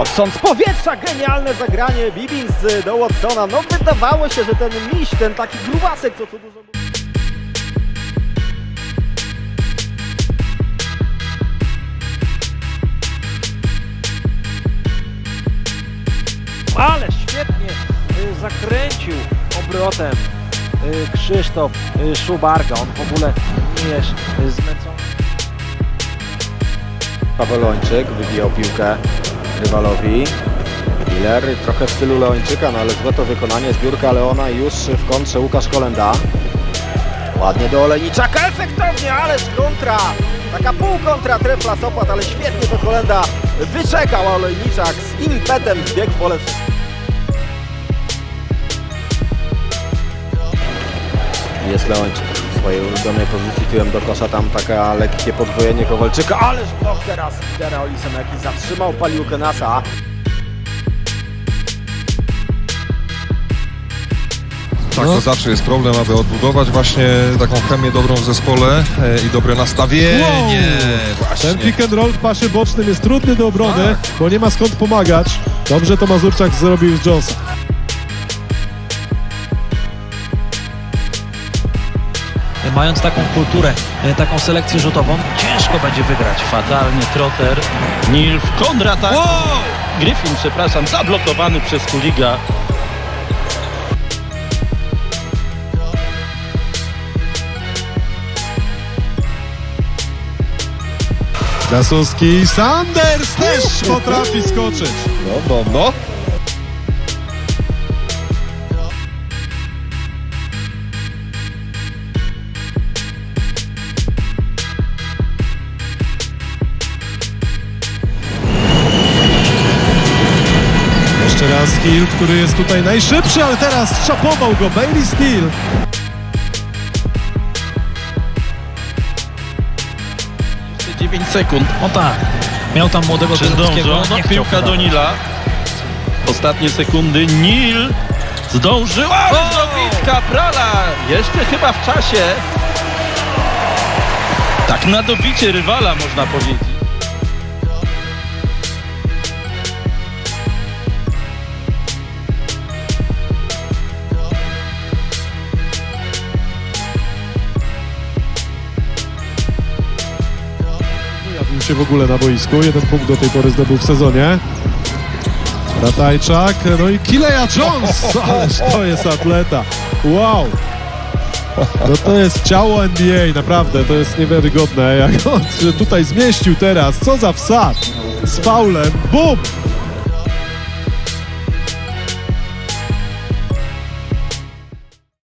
Niszcząc powietrza, genialne zagranie Bibins do Watsona. No wydawało się, że ten miś, ten taki grubasek, co tu dużo. Ale świetnie y, zakręcił obrotem y, Krzysztof y, Szubarga. On w ogóle nie jest zmęczony. Pawelończyk wybijał piłkę rywalowi. Miller trochę w stylu Leończyka, no ale złe to wykonanie zbiórka Leona i już w kontrze Łukasz Kolenda. Ładnie do Olejniczaka, efektownie, ależ kontra! Taka półkontra trefla Sopot, ale świetnie to Kolenda wyczekał, a Olejniczak z impetem zbiegł w pole. Leończyk w swojej ulubionej pozycji tyłem do kosza, tam taka lekkie podwojenie Kowalczyka, ależ blok teraz lidera Olisen jakiś zatrzymał paliłkę Nasa. Tak, to zawsze jest problem, aby odbudować właśnie taką chemię dobrą w zespole e, i dobre nastawienie. Właśnie. Ten pick and roll w pasie bocznym jest trudny do obrony, bo nie ma skąd pomagać. Dobrze to Mazurczak zrobił z Johnson. Mając taką kulturę, y, taką selekcję rzutową, ciężko będzie wygrać. Fatalnie Trotter. Nil w kontratak. Griffin, przepraszam, zablokowany przez Kuliga. Dasuski Sanders też potrafi skoczyć. No, no, no. Jeszcze raz Hill, który jest tutaj najszybszy, ale teraz szapował go Bailey Steel. 9 sekund. No tak, miał tam młodego Czy zdążą? No, piłka do Nila. Ostatnie sekundy. Nil zdążył. O! dobitka Prala. Jeszcze chyba w czasie. Tak na dobicie rywala można powiedzieć. Się w ogóle na boisku, jeden punkt do tej pory zdobył w sezonie. Ratajczak, no i Kileja Jones, ależ to jest atleta. Wow. No to jest ciało NBA, naprawdę, to jest niewiarygodne, jak on się tutaj zmieścił teraz, co za wsad. Z faulem, bum!